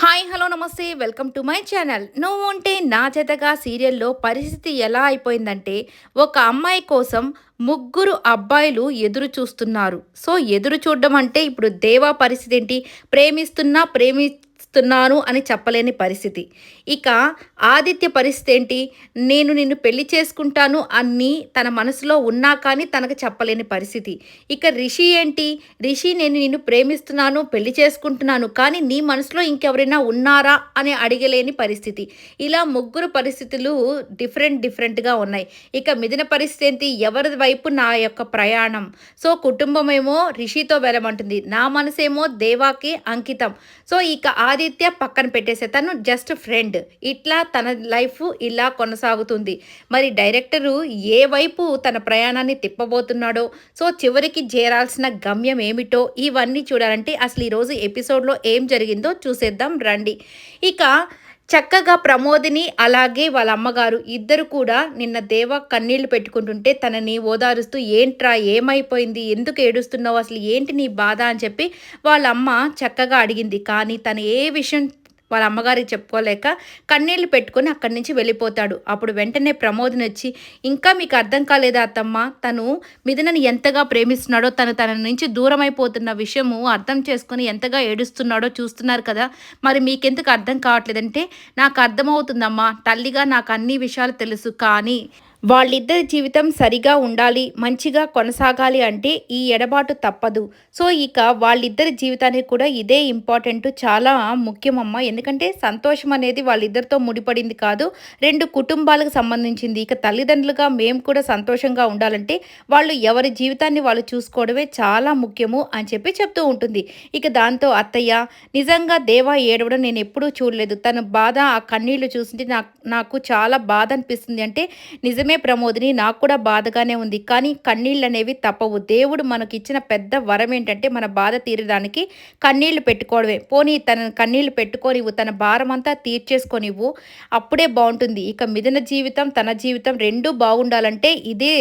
Hi hello నమస్తే. Welcome to my channel. నువ్వు ఉంటే నా జతగా సీరియల్లో పరిస్థితి ఎలా అయిపోయిందంటే ఒక అమ్మాయి కోసం ముగ్గురు అబ్బాయిలు ఎదురు చూస్తున్నారు. సో ఎదురు చూడడం అంటే ఇప్పుడు దేవా పరిస్థితి ఏంటి? ప్రేమిస్తున్నా ప్రేమి ప్రేమిస్తున్నాను అని చెప్పలేని పరిస్థితి. ఇక ఆదిత్య పరిస్థితి ఏంటి? నేను నిన్ను పెళ్ళి చేసుకుంటాను అని తన మనసులో ఉన్నా కానీ తనకు చెప్పలేని పరిస్థితి. ఇక రిషి ఏంటి? రిషి నేను నిన్ను ప్రేమిస్తున్నాను పెళ్ళి చేసుకుంటున్నాను కానీ నీ మనసులో ఇంకెవరైనా ఉన్నారా అని అడిగలేని పరిస్థితి. ఇలా ముగ్గురు పరిస్థితులు డిఫరెంట్ డిఫరెంట్గా ఉన్నాయి. ఇక మిథున పరిస్థితి ఏంటి? ఎవరి వైపు నా యొక్క ప్రయాణం? సో కుటుంబం ఏమో రిషితో వెళ్ళమంటుంది నా మనసేమో దేవాకి అంకితం. సో ఇక ఆదిత్య పక్కన పెట్టేసే తను జస్ట్ ఫ్రెండ్ ఇట్లా తన లైఫ్ ఇలా కొనసాగుతుంది. మరి డైరెక్టరు ఏ వైపు తన ప్రయాణాన్ని తిప్పబోతున్నాడో సో చివరికి చేరాల్సిన గమ్యం ఏమిటో ఇవన్నీ చూడాలంటే అసలు ఈరోజు ఎపిసోడ్లో ఏం జరిగిందో చూసేద్దాం రండి. ఇక చక్కగా ప్రమోదిని అలాగే వాళ్ళ అమ్మగారు ఇద్దరు కూడా నిన్న దేవ కన్నీళ్ళు పెట్టుకుంటుంటే తనని ఓదారుస్తూ ఏంట్రా ఏమైపోయింది? ఎందుకు ఏడుస్తున్నావు? అసలు ఏంటి నీ బాధ? అని చెప్పి వాళ్ళ అమ్మ చక్కగా అడిగింది. కానీ తను ఏ విషయం వాళ్ళ అమ్మగారికి చెప్పుకోలేక కన్నీళ్ళు పెట్టుకొని అక్కడి నుంచి వెళ్ళిపోతాడు. అప్పుడు వెంటనే ప్రమోద్ని వచ్చి ఇంకా మీకు అర్థం కాలేదా అత్తమ్మ? తను మిథునని ఎంతగా ప్రేమిస్తున్నాడో తను తన నుంచి దూరం అయిపోతున్న విషయము అర్థం చేసుకొని ఎంతగా ఏడుస్తున్నాడో చూస్తున్నారు కదా. మరి మీకెందుకు అర్థం కావట్లేదంటే నాకు అర్థమవుతుందమ్మా. తల్లిగా నాకు అన్ని విషయాలు తెలుసు కానీ వాళ్ళిద్దరి జీవితం సరిగా ఉండాలి మంచిగా కొనసాగాలి అంటే ఈ ఎడబాటు తప్పదు. సో ఇక వాళ్ళిద్దరి జీవితానికి కూడా ఇదే ఇంపార్టెంట్ చాలా ముఖ్యమమ్మ. ఎందుకంటే సంతోషం అనేది వాళ్ళిద్దరితో ముడిపడింది కాదు రెండు కుటుంబాలకు సంబంధించింది. ఇక తల్లిదండ్రులుగా మేము కూడా సంతోషంగా ఉండాలంటే వాళ్ళు ఎవరి జీవితాన్ని వాళ్ళు చూసుకోవడమే చాలా ముఖ్యము అని చెప్పి చెప్తూ ఉంటుంది. ఇక దాంతో అత్తయ్య నిజంగా దేవా ఏడవడం నేను ఎప్పుడూ చూడలేదు. తన బాధ ఆ కన్నీళ్ళు చూసింటే నాకు నాకు చాలా బాధ అనిపిస్తుంది. అంటే నిజం నిజమే ప్రమోదిని నాకు కూడా బాధగానే ఉంది. కానీ కన్నీళ్ళు అనేవి తప్పవు. దేవుడు మనకి ఇచ్చిన పెద్ద వరం ఏంటంటే మన బాధ తీరడానికి కన్నీళ్ళు పెట్టుకోవడమే. పోనీ తన కన్నీళ్ళు పెట్టుకోనివ్వు తన భారం అంతా తీర్చేసుకొనివ్వు. అప్పుడే బాగుంటుంది. ఇక మిథున జీవితం తన జీవితం రెండూ బాగుండాలంటే ఇదే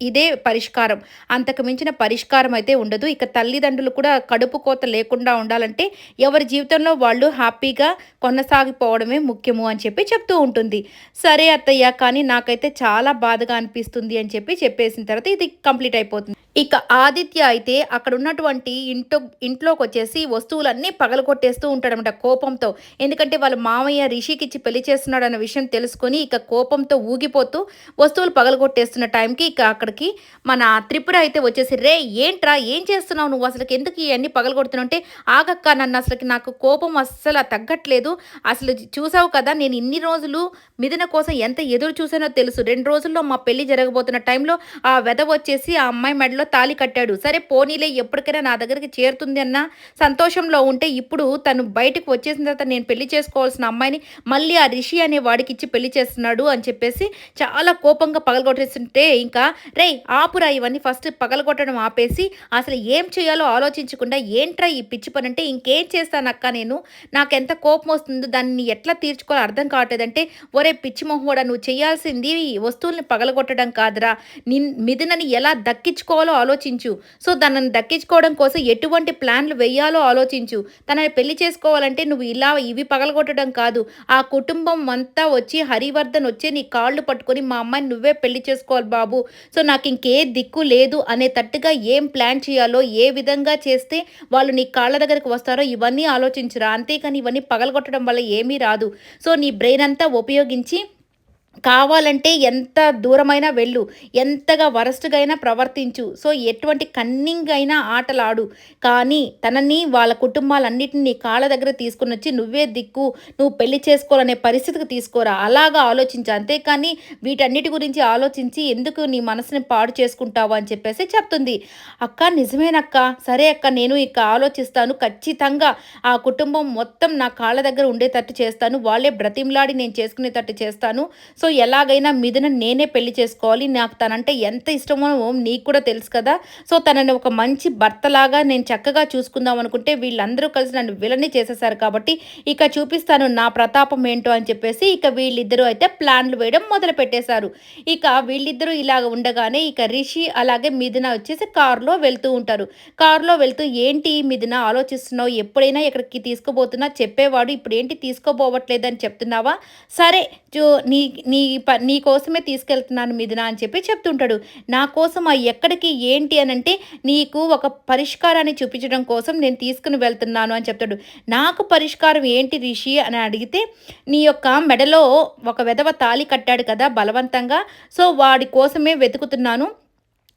ఇదే పరిష్కారం. అంతకు మించిన పరిష్కారం అయితే ఉండదు. ఇక తల్లిదండ్రులు కూడా కడుపు కోత లేకుండా ఉండాలంటే ఎవరి జీవితంలో వాళ్ళు హ్యాపీగా కొనసాగిపోవడమే ముఖ్యము అని చెప్పి చెప్తూ ఉంటుంది. సరే అత్తయ్య కానీ నాకైతే చాలా బాధగా అనిపిస్తుంది అని చెప్పి చెప్పేసిన తర్వాత ఇది కంప్లీట్ అయిపోతుంది. ఇక ఆదిత్య అయితే అక్కడ ఉన్నటువంటి ఇంట్లో ఇంట్లోకి వచ్చేసి వస్తువులన్నీ పగలగొట్టేస్తూ ఉంటాడనమాట కోపంతో. ఎందుకంటే వాళ్ళ మామయ్య రిషికిచ్చి పెళ్ళి చేస్తున్నాడు అన్న విషయం తెలుసుకొని ఇక కోపంతో ఊగిపోతూ వస్తువులు పగలగొట్టేస్తున్న టైంకి ఇక అక్కడికి మన త్రిపుర అయితే వచ్చేసి రే ఏంట్రా? ఏం చేస్తున్నావు నువ్వు? అసలు ఎందుకు ఇవన్నీ పగలగొడుతున్నావు? అంటే ఆగక్క నన్ను అసలుకి నాకు కోపం అస్సలు తగ్గట్లేదు. అసలు చూసావు కదా నేను ఇన్ని రోజులు మిథున కోసం ఎంత ఎదురు చూసానో తెలుసు. రెండు రోజుల్లో మా పెళ్ళి జరగబోతున్న టైంలో ఆ వెద వచ్చేసి ఆ అమ్మాయి మెడలో తాలి కట్టాడు. సరే పోనీలే ఎప్పటికైనా నా దగ్గరికి చేరుతుంది అన్న సంతోషంలో ఉంటే ఇప్పుడు తను బయటకు వచ్చేసిన తర్వాత నేను పెళ్ళి చేసుకోవాల్సిన అమ్మాయిని మళ్ళీ ఆ రిషి అనే వాడికి ఇచ్చి పెళ్ళి చేస్తున్నాడు అని చెప్పేసి చాలా కోపంగా పగలగొట్టేస్తుంటే ఇంకా రే ఆపురా ఇవన్నీ ఫస్ట్ పగలగొట్టడం ఆపేసి అసలు ఏం చేయాలో ఆలోచించకుండా ఏంట్రా ఈ పిచ్చి పని అంటే ఇంకేం చేస్తానక్క నేను? నాకు ఎంత కోపం వస్తుందో? దాన్ని ఎట్లా తీర్చుకోవాలో అర్థం కావట్లేదంటే ఒరే పిచ్చి మొహోడా నువ్వు చేయాల్సింది వస్తువుల్ని పగలగొట్టడం కాదురా. నిన్ మిథునని ఎలా దక్కించుకోవాలో ఆలోచించు. సో తనని దక్కించుకోవడం కోసం ఎటువంటి ప్లాన్లు వేయాలో ఆలోచించు. తనని పెళ్ళి చేసుకోవాలంటే నువ్వు ఇలా ఇవి పగలగొట్టడం కాదు. ఆ కుటుంబం అంతా వచ్చి హరివర్ధన్ వచ్చి నీ కాళ్ళు పట్టుకొని మా అమ్మాయిని నువ్వే పెళ్ళి చేసుకోవాలి బాబు. సో నాకు ఇంకే దిక్కు లేదు అనే తట్టుగా ఏం ప్లాన్ చేయాలో ఏ విధంగా చేస్తే వాళ్ళు నీ కాళ్ళ దగ్గరకు వస్తారో ఇవన్నీ ఆలోచించురా. అంతేకాని ఇవన్నీ పగలగొట్టడం వల్ల ఏమీ రాదు. సో నీ బ్రెయిన్ అంతా ఉపయోగించి కావాలంటే ఎంత దూరమైనా వెళ్ళు ఎంతగా వరస్ట్గా అయినా ప్రవర్తించు. సో ఎటువంటి కన్నింగ్ అయినా ఆటలాడు. కానీ తనని వాళ్ళ కుటుంబాలన్నింటినీ కాళ్ళ దగ్గర తీసుకుని వచ్చి నువ్వే దిక్కు నువ్వు పెళ్ళి చేసుకోవాలనే పరిస్థితికి తీసుకోరా. అలాగా ఆలోచించు. అంతేకాని వీటన్నిటి గురించి ఆలోచించి ఎందుకు నీ మనసుని పాడు చేసుకుంటావు అని చెప్పేసి చెప్తుంది. అక్క నిజమేనక్క. సరే అక్క నేను ఇక ఆలోచిస్తాను. ఖచ్చితంగా ఆ కుటుంబం మొత్తం నా కాళ్ళ దగ్గర ఉండేటట్టు చేస్తాను. వాళ్ళే బ్రతిమ్లాడి నేను చేసుకునేటట్టు చేస్తాను. సో ఎలాగైనా మిథున నేనే పెళ్ళి చేసుకోవాలి. నాకు తనంటే ఎంత ఇష్టమో నీకు కూడా తెలుసు కదా. సో తనని ఒక మంచి భర్తలాగా నేను చక్కగా చూసుకుందాం అనుకుంటే వీళ్ళందరూ కలిసి నన్ను విలని చేసేసారు కాబట్టి ఇక చూపిస్తాను నా ప్రతాపం ఏంటో అని చెప్పేసి ఇక వీళ్ళిద్దరూ అయితే ప్లాన్లు వేయడం మొదలు పెట్టేశారు. ఇక వీళ్ళిద్దరూ ఇలాగ ఉండగానే ఇక రిషి అలాగే మిథున వచ్చేసి కారులో వెళ్తూ ఉంటారు. కారులో వెళ్తూ ఏంటి మిథున ఆలోచిస్తున్నావు? ఎప్పుడైనా ఇక్కడికి తీసుకోబోతున్నా చెప్పేవాడు ఇప్పుడు ఏంటి తీసుకోపోవట్లేదని చెప్తున్నావా? సరే చూ నీ నీ ప నీ కోసమే తీసుకెళ్తున్నాను మిథున అని చెప్పి చెప్తుంటాడు. నా కోసం ఆ ఎక్కడికి ఏంటి అని అంటే నీకు ఒక పరిష్కారాన్ని చూపించడం కోసం నేను తీసుకుని వెళ్తున్నాను అని చెప్తాడు. నాకు పరిష్కారం ఏంటి రిషి అని అడిగితే నీ యొక్క మెడలో ఒక వెధవ తాళి కట్టాడు కదా బలవంతంగా సో వాడి కోసమే వెతుకుతున్నాను.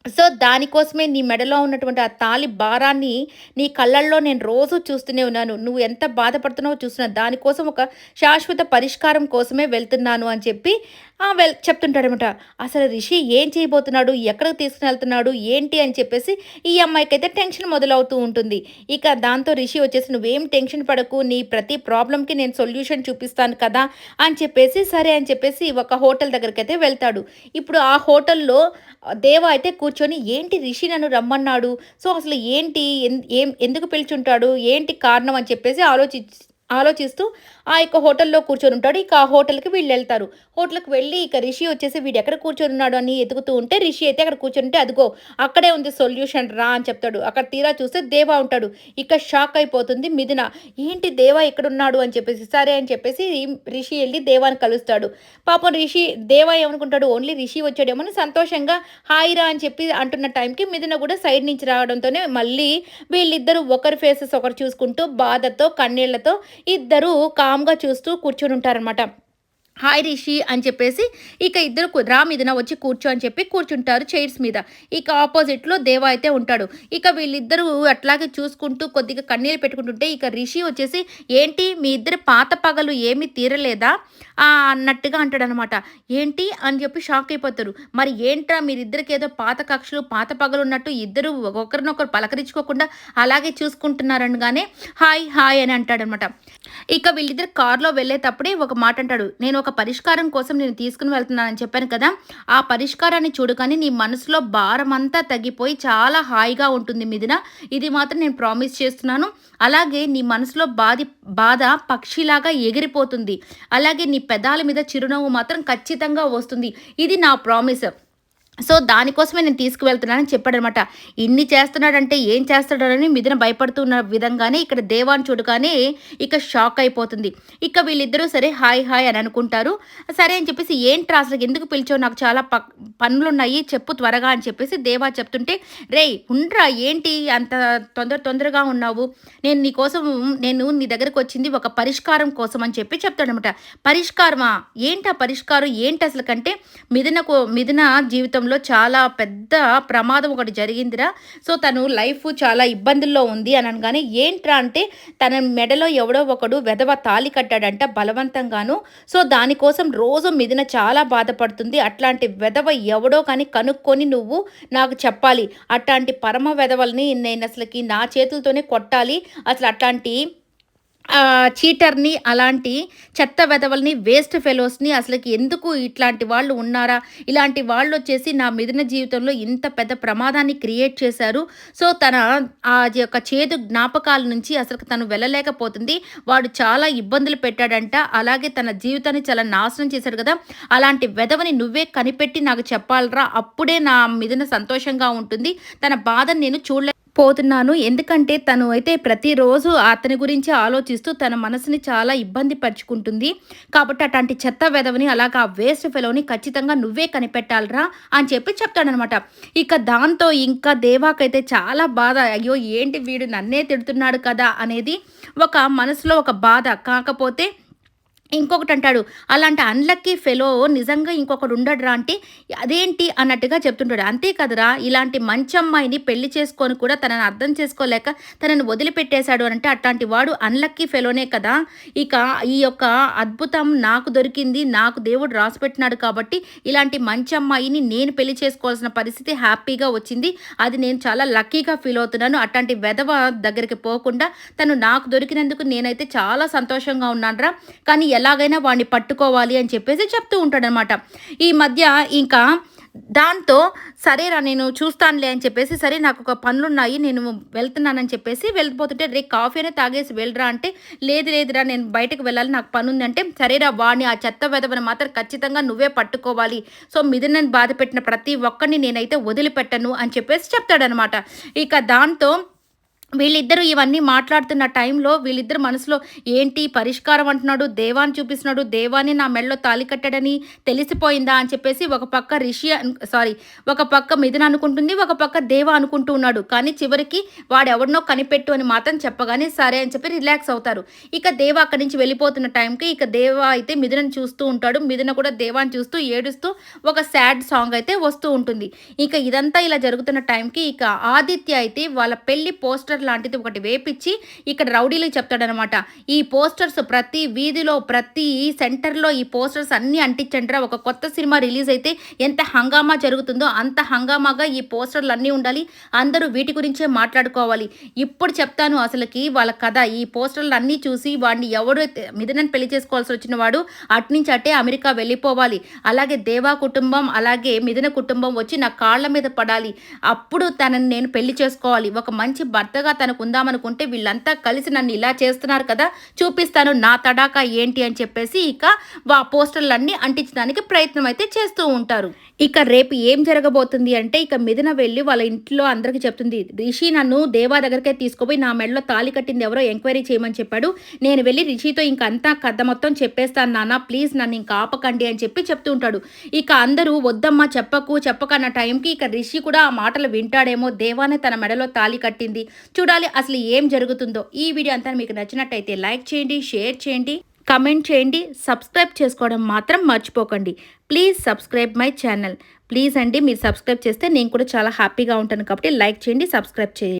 సో దానికోసమే నీ మెడలో ఉన్నటువంటి ఆ తాలి భారాన్ని నీ కళ్ళల్లో నేను రోజు చూస్తూనే ఉన్నాను. నువ్వు ఎంత బాధపడుతున్నావో చూస్తున్నా. దానికోసం ఒక శాశ్వత పరిష్కారం కోసమే వెళ్తున్నాను అని చెప్పి వెల్ చెప్తుంటాడనమాట. అసలు రిషి ఏం చేయబోతున్నాడు ఎక్కడికి తీసుకుని వెళ్తున్నాడు ఏంటి అని చెప్పేసి ఈ అమ్మాయికి అయితే టెన్షన్ మొదలవుతూ ఉంటుంది. ఇక దాంతో రిషి వచ్చేసి నువ్వేం టెన్షన్ పడకు నీ ప్రతి ప్రాబ్లంకి నేను సొల్యూషన్ చూపిస్తాను కదా అని చెప్పేసి సరే అని చెప్పేసి ఒక హోటల్ దగ్గరికి అయితే వెళ్తాడు. ఇప్పుడు ఆ హోటల్లో దేవ అయితే కూర్చొని ఏంటి రిషి నన్ను రమ్మన్నాడు? సో అసలు ఏంటి? ఏం ఎందుకు పిలుచుంటాడు? ఏంటి కారణం? అని చెప్పేసి ఆలోచి ఆలోచిస్తూ ఆ యొక్క హోటల్లో కూర్చొని ఉంటాడు ఇక ఆ హోటల్కి వీళ్ళు వెళ్తారు. హోటల్కి వెళ్ళి ఇక రిషి వచ్చేసి వీడు ఎక్కడ కూర్చొని ఉన్నాడు అని ఎదుగుతూ ఉంటే రిషి అయితే అక్కడ కూర్చొని ఉంటే అదిగో అక్కడే ఉంది సొల్యూషన్ రా అని చెప్తాడు. అక్కడ తీరా చూస్తే దేవా ఉంటాడు. ఇక షాక్ అయిపోతుంది మిథున. ఏంటి దేవా ఉన్నాడు అని చెప్పేసి సరే అని చెప్పేసి రిషి వెళ్ళి దేవాని కలుస్తాడు. పాపం రిషి దేవా ఏమనుకుంటాడు? ఓన్లీ రిషి వచ్చాడేమో సంతోషంగా హాయ్ రా అని చెప్పి అంటున్న టైంకి మిథున కూడా సైడ్ నుంచి రావడంతోనే మళ్ళీ వీళ్ళిద్దరూ ఒకరి ఫేసెస్ ఒకరు చూసుకుంటూ బాధతో కన్నీళ్ళతో ఇద్దరు కామ్గా చూస్తూ కూర్చొని ఉంటారనమాట హాయ్ రిషి అని చెప్పేసి ఇక ఇద్దరు రా మీదన వచ్చి కూర్చో అని చెప్పి కూర్చుంటారు చైర్స్ మీద. ఇక ఆపోజిట్లో దేవ అయితే ఉంటాడు. ఇక వీళ్ళిద్దరూ అట్లాగే చూసుకుంటూ కొద్దిగా కన్నీళ్ళు పెట్టుకుంటుంటే ఇక రిషి వచ్చేసి ఏంటి మీ ఇద్దరు పాత పగలు ఏమీ తీరలేదా? అన్నట్టుగా అంటాడనమాట. ఏంటి? అని చెప్పి షాక్ అయిపోతారు. మరి ఏంట్రా మీరిద్దరికి ఏదో పాత కక్షలు పాత పగలు ఉన్నట్టు ఇద్దరు ఒకరినొకరు పలకరించుకోకుండా అలాగే చూసుకుంటున్నారనగానే హాయ్ హాయ్ అని అంటాడనమాట. ఇక వీళ్ళిద్దరు కారులో వెళ్ళేటప్పుడే ఒక మాట అంటాడు. నేను ఒక పరిష్కారం కోసం నేను తీసుకుని వెళ్తున్నానని చెప్పాను కదా. ఆ పరిష్కారాన్ని చూడగానే నీ మనసులో భారం అంతా తగ్గిపోయి చాలా హాయిగా ఉంటుంది మిదిన ఇది మాత్రం నేను ప్రామిస్ చేస్తున్నాను. అలాగే నీ మనసులో బాధి బాధ పక్షిలాగా ఎగిరిపోతుంది. అలాగే నీ పెదాల మీద చిరునవ్వు మాత్రం ఖచ్చితంగా వస్తుంది. ఇది నా ప్రామిస్. సో దానికోసమే నేను తీసుకువెళ్తున్నానని చెప్పాడనమాట. ఇన్ని చేస్తున్నాడంటే ఏం చేస్తాడని మిథున భయపడుతున్న విధంగానే ఇక్కడ దేవాన్ని చూడగానే ఇక షాక్ అయిపోతుంది. ఇక వీళ్ళిద్దరూ సరే హాయ్ హాయ్ అని అనుకుంటారు. సరే అని చెప్పేసి ఏంట్రా అసలు ఎందుకు పిలిచావు? నాకు చాలా పనులున్నాయి చెప్పు త్వరగా అని చెప్పేసి దేవా చెప్తుంటే రే ఉండ్రా ఏంటి అంత తొందర తొందరగా ఉన్నావు? నేను నీ కోసం నేను నీ దగ్గరకు వచ్చింది ఒక పరిష్కారం కోసం అని చెప్పి చెప్తాడనమాట. పరిష్కారమా? ఏంటి ఆ పరిష్కారం? ఏంటి అసలు కంటే మిథునకు మిథున జీవితం జీవితంలో చాలా పెద్ద ప్రమాదం ఒకటి జరిగిందిరా. సో తను లైఫ్ చాలా ఇబ్బందుల్లో ఉంది అని అనగానే ఏంట్రా అంటే తన మెడలో ఎవడో ఒకడు వెధవ తాలి కట్టాడంట బలవంతంగాను. సో దానికోసం రోజు మిదిన చాలా బాధపడుతుంది. అట్లాంటి వెధవ ఎవడో కానీ కనుక్కొని నువ్వు నాకు చెప్పాలి. అట్లాంటి పరమ వెధవల్ని నేను అసలుకి నా చేతులతోనే కొట్టాలి. అసలు అట్లాంటి చీటర్ని అలాంటి చెత్త వెధవల్ని వేస్ట్ ఫెలోస్ని అసలుకి ఎందుకు ఇట్లాంటి వాళ్ళు ఉన్నారా? ఇలాంటి వాళ్ళు వచ్చేసి నా మిదిన జీవితంలో ఇంత పెద్ద ప్రమాదాన్ని క్రియేట్ చేశారు. సో తన ఆ యొక్క చేదు జ్ఞాపకాల నుంచి అసలు తను వెళ్ళలేకపోతుంది. వాడు చాలా ఇబ్బందులు పెట్టాడంట. అలాగే తన జీవితాన్ని చాలా నాశనం చేశాడు కదా. అలాంటి వెధవని నువ్వే కనిపెట్టి నాకు చెప్పాలరా? అప్పుడే నా మిథున సంతోషంగా ఉంటుంది. తన బాధను నేను చూడలే పోతున్నాను. ఎందుకంటే తను అయితే ప్రతిరోజు అతని గురించి ఆలోచిస్తూ తన మనసుని చాలా ఇబ్బంది పరుచుకుంటుంది. కాబట్టి అట్లాంటి చెత్త వెదవని అలాగా వేస్ట్ ఫెలోని ఖచ్చితంగా నువ్వే కనిపెట్టాలరా అని చెప్పి చెప్తాడనమాట. ఇక దాంతో ఇంకా దేవాకైతే చాలా బాధ అయ్యో ఏంటి వీడు నన్నే తిడుతున్నాడు కదా అనేది ఒక మనసులో ఒక బాధ. కాకపోతే ఇంకొకటి అంటాడు అలాంటి అన్లక్కీ ఫెలో నిజంగా ఇంకొకడు ఉండడురా అంటే అదేంటి? అన్నట్టుగా చెప్తుంటాడు. అంతే కదరా ఇలాంటి మంచి అమ్మాయిని పెళ్ళి చేసుకొని కూడా తనను అర్థం చేసుకోలేక తనని వదిలిపెట్టేశాడు అంటే అట్లాంటి వాడు అన్లక్కీ ఫెలోనే కదా. ఇక ఈ యొక్క అద్భుతం నాకు దొరికింది నాకు దేవుడు రాసిపెట్టినాడు కాబట్టి ఇలాంటి మంచి అమ్మాయిని నేను పెళ్ళి చేసుకోవాల్సిన పరిస్థితి హ్యాపీగా వచ్చింది. అది నేను చాలా లక్కీగా ఫీల్ అవుతున్నాను. అట్లాంటి వెధవ దగ్గరికి పోకుండా తను నాకు దొరికినందుకు నేనైతే చాలా సంతోషంగా ఉన్నాను కానీ ఎలాగైనా వాడిని పట్టుకోవాలి అని చెప్పేసి చెప్తూ ఉంటాడనమాట ఈ మధ్య ఇంకా దాంతో సరేరా నేను చూస్తానులే అని చెప్పేసి సరే నాకు ఒక పనులున్నాయి నేను వెళ్తున్నానని చెప్పేసి వెళ్ళిపోతుంటే రే కాఫీ అనే తాగేసి వెళ్ళరా అంటే లేదు లేదురా నేను బయటకు వెళ్ళాలి నాకు పని ఉందంటే అంటే సరేరా వాడిని ఆ చెత్త వెదవని మాత్రం ఖచ్చితంగా నువ్వే పట్టుకోవాలి. సో మిథునని బాధ పెట్టిన ప్రతి ఒక్కరిని నేనైతే వదిలిపెట్టను అని చెప్పేసి చెప్తాడనమాట ఇక దాంతో వీళ్ళిద్దరూ ఇవన్నీ మాట్లాడుతున్న టైంలో వీళ్ళిద్దరు మనసులో ఏంటి పరిష్కారం అంటున్నాడు దేవాన్ని చూపిస్తున్నాడు దేవాన్ని నా మెడలో తాలి కట్టాడని తెలిసిపోయిందా? అని చెప్పేసి ఒక పక్క రిషి సారీ ఒక పక్క మిథున అనుకుంటుంది ఒక పక్క దేవ అనుకుంటూ ఉన్నాడు. కానీ చివరికి వాడు ఎవరినో కనిపెట్టు అని మాత్రం చెప్పగానే సరే అని చెప్పి రిలాక్స్ అవుతారు. ఇక దేవ అక్కడి నుంచి వెళ్ళిపోతున్న టైంకి ఇక దేవ అయితే మిథునని చూస్తూ ఉంటాడు. మిథున కూడా దేవాన్ని చూస్తూ ఏడుస్తూ ఒక సాడ్ సాంగ్ అయితే వస్తూ ఉంటుంది. ఇక ఇదంతా ఇలా జరుగుతున్న టైంకి ఇక ఆదిత్య అయితే వాళ్ళ పెళ్ళి పోస్టర్ పోస్టర్ లాంటిది ఒకటి వేపించి ఇక్కడ రౌడీలకు చెప్తాడనమాట. ఈ పోస్టర్స్ ప్రతి వీధిలో ప్రతి సెంటర్లో ఈ పోస్టర్స్ అన్ని అంటించండిరా. ఒక కొత్త సినిమా రిలీజ్ అయితే ఎంత హంగామా జరుగుతుందో అంత హంగామాగా ఈ పోస్టర్లు అన్నీ ఉండాలి. అందరూ వీటి గురించే మాట్లాడుకోవాలి. ఇప్పుడు చెప్తాను అసలుకి వాళ్ళ కథ. ఈ పోస్టర్లు అన్నీ చూసి వాడిని ఎవడు మిథునని పెళ్ళి చేసుకోవాల్సి వచ్చిన వాడు అట్నుంచి అట్టే అమెరికా వెళ్ళిపోవాలి. అలాగే దేవా కుటుంబం అలాగే మిథున కుటుంబం వచ్చి నా కాళ్ళ మీద పడాలి. అప్పుడు తనని నేను పెళ్ళి చేసుకోవాలి. ఒక మంచి భర్తగా తడాకా తనకు ఉందామనుకుంటే వీళ్ళంతా కలిసి నన్ను ఇలా చేస్తున్నారు కదా చూపిస్తాను నా తడాకా ఏంటి అని చెప్పేసి ఇక వా పోస్టర్లన్నీ అంటించడానికి ప్రయత్నం అయితే చేస్తూ ఉంటారు. ఇక రేపు ఏం జరగబోతుంది అంటే ఇక మిథున వెళ్ళి వాళ్ళ ఇంట్లో అందరికి చెప్తుంది రిషి నన్ను దేవా దగ్గరికే తీసుకుపోయి నా మెడలో తాలి కట్టింది ఎవరో ఎంక్వైరీ చేయమని చెప్పాడు. నేను వెళ్ళి రిషితో ఇంకంతా కథ మొత్తం చెప్పేస్తాను నాన్న ప్లీజ్ నన్ను ఇంకా ఆపకండి అని చెప్పి చెప్తూ ఉంటాడు. ఇక అందరూ వద్దమ్మా చెప్పకు చెప్పకన్న టైంకి ఇక రిషి కూడా ఆ మాటలు వింటాడేమో దేవానే తన మెడలో తాలి కట్టింది చూడాలి అసలు ఏం జరుగుతుందో. ఈ వీడియో అంతా మీకు నచ్చినట్టయితే లైక్ చేయండి షేర్ చేయండి కమెంట్ చేయండి సబ్స్క్రైబ్ చేసుకోవడం మాత్రం మర్చిపోకండి. Please subscribe my channel. Please అండి మీరు సబ్స్క్రైబ్ చేస్తే నేను కూడా చాలా హ్యాపీగా ఉంటాను కాబట్టి లైక్ చేయండి సబ్స్క్రైబ్ చేయండి.